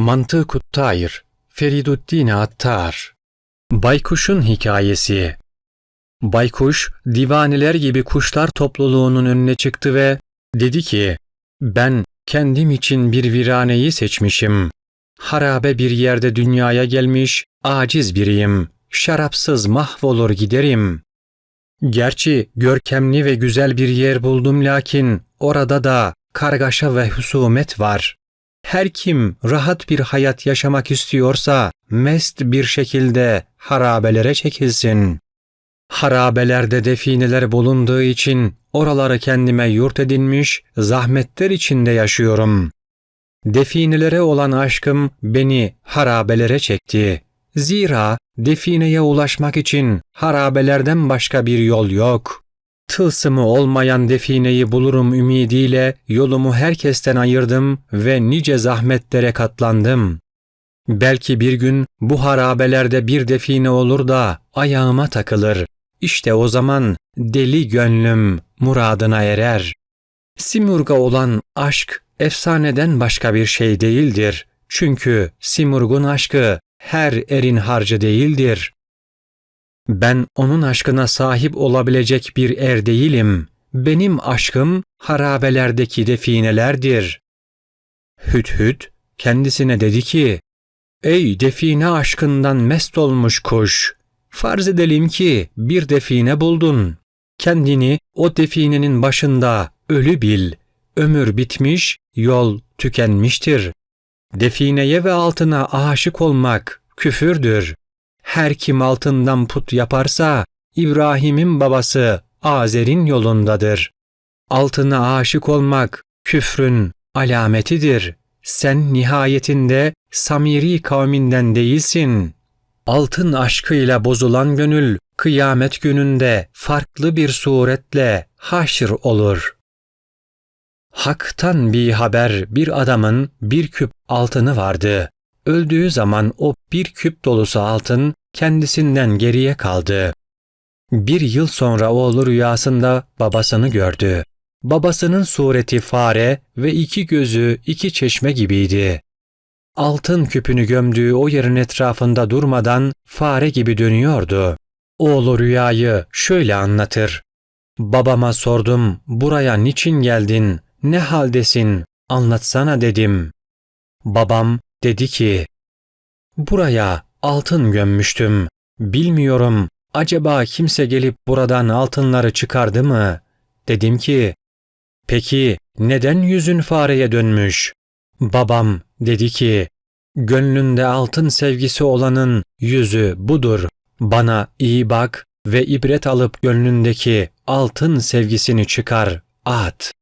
Mantık-ı Tayr, Feriduddin Attar Baykuş'un Hikayesi Baykuş, divaneler gibi kuşlar topluluğunun önüne çıktı ve dedi ki, ben kendim için bir viraneyi seçmişim. Harabe bir yerde dünyaya gelmiş, aciz biriyim. Şarapsız mahvolur giderim. Gerçi görkemli ve güzel bir yer buldum lakin orada da kargaşa ve husumet var. Her kim rahat bir hayat yaşamak istiyorsa mest bir şekilde harabelere çekilsin. Harabelerde defineler bulunduğu için oraları kendime yurt edinmiş, zahmetler içinde yaşıyorum. Definelere olan aşkım beni harabelere çekti. Zira defineye ulaşmak için harabelerden başka bir yol yok. Tılsımı olmayan defineyi bulurum ümidiyle yolumu herkesten ayırdım ve nice zahmetlere katlandım. Belki bir gün bu harabelerde bir define olur da ayağıma takılır. İşte o zaman deli gönlüm muradına erer. Simurg'a olan aşk efsaneden başka bir şey değildir. Çünkü Simurg'un aşkı her erin harcı değildir. Ben onun aşkına sahip olabilecek bir er değilim. Benim aşkım harabelerdeki definelerdir. Hüt kendisine dedi ki, Ey define aşkından mest olmuş kuş! Farz edelim ki bir define buldun. Kendini o definenin başında ölü bil. Ömür bitmiş, yol tükenmiştir. Defineye ve altına aşık olmak küfürdür. Her kim altından put yaparsa İbrahim'in babası Azer'in yolundadır. Altına aşık olmak küfrün alametidir. Sen nihayetinde Samiri kavminden değilsin. Altın aşkıyla bozulan gönül kıyamet gününde farklı bir suretle haşr olur. Hak'tan bir haber bir adamın bir küp altını vardı. Öldüğü zaman o bir küp dolusu altın kendisinden geriye kaldı. Bir yıl sonra oğlu rüyasında babasını gördü. Babasının sureti fare ve iki gözü iki çeşme gibiydi. Altın küpünü gömdüğü o yerin etrafında durmadan fare gibi dönüyordu. Oğlu rüyayı şöyle anlatır. Babama sordum, buraya niçin geldin, ne haldesin, anlatsana dedim. Babam dedi ki, buraya altın gömmüştüm. Bilmiyorum, acaba kimse gelip buradan altınları çıkardı mı? Dedim ki, peki neden yüzün fareye dönmüş? Babam dedi ki, gönlünde altın sevgisi olanın yüzü budur. Bana iyi bak ve ibret alıp gönlündeki altın sevgisini çıkar, at.